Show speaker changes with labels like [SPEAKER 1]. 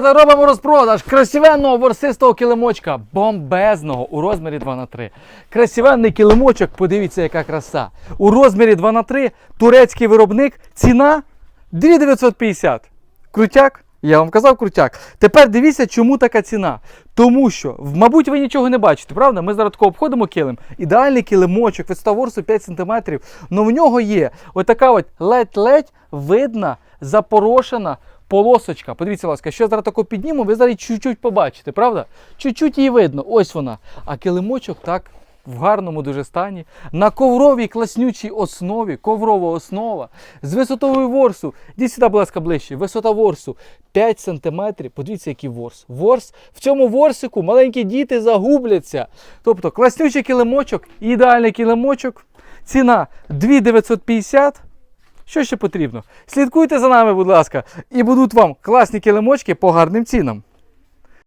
[SPEAKER 1] Робимо розпродаж красивенного ворсистого килимочка, бомбезного у розмірі 2х3. Красивенний килимочок, подивіться, яка краса. У розмірі 2х3 турецький виробник, ціна 2950. Крутяк? Я вам казав крутяк. Тепер дивіться, чому така ціна. Тому що, мабуть, ви нічого не бачите, правда? Ми зараз обходимо килим. Ідеальний килимочок, висота ворсу 5 см. але в нього є отака от ледь-ледь видна, запорошена полосочка. Подивіться, будь ласка, що я зараз тако підніму, ви зараз чуть-чуть побачите, правда? Чуть-чуть її видно, ось вона. А килимочок так. В гарному дуже стані, на ковровій класнючій основі, коврова основа, з висотою ворсу. Йдіть сюди, будь ласка, ближче. Висота ворсу 5 см. Подивіться, який ворс. Ворс. В цьому ворсику маленькі діти загубляться. Тобто класнючий килимочок, ідеальний килимочок. Ціна 2950. Що ще потрібно? Слідкуйте за нами, будь ласка, і будуть вам класні килимочки по гарним цінам.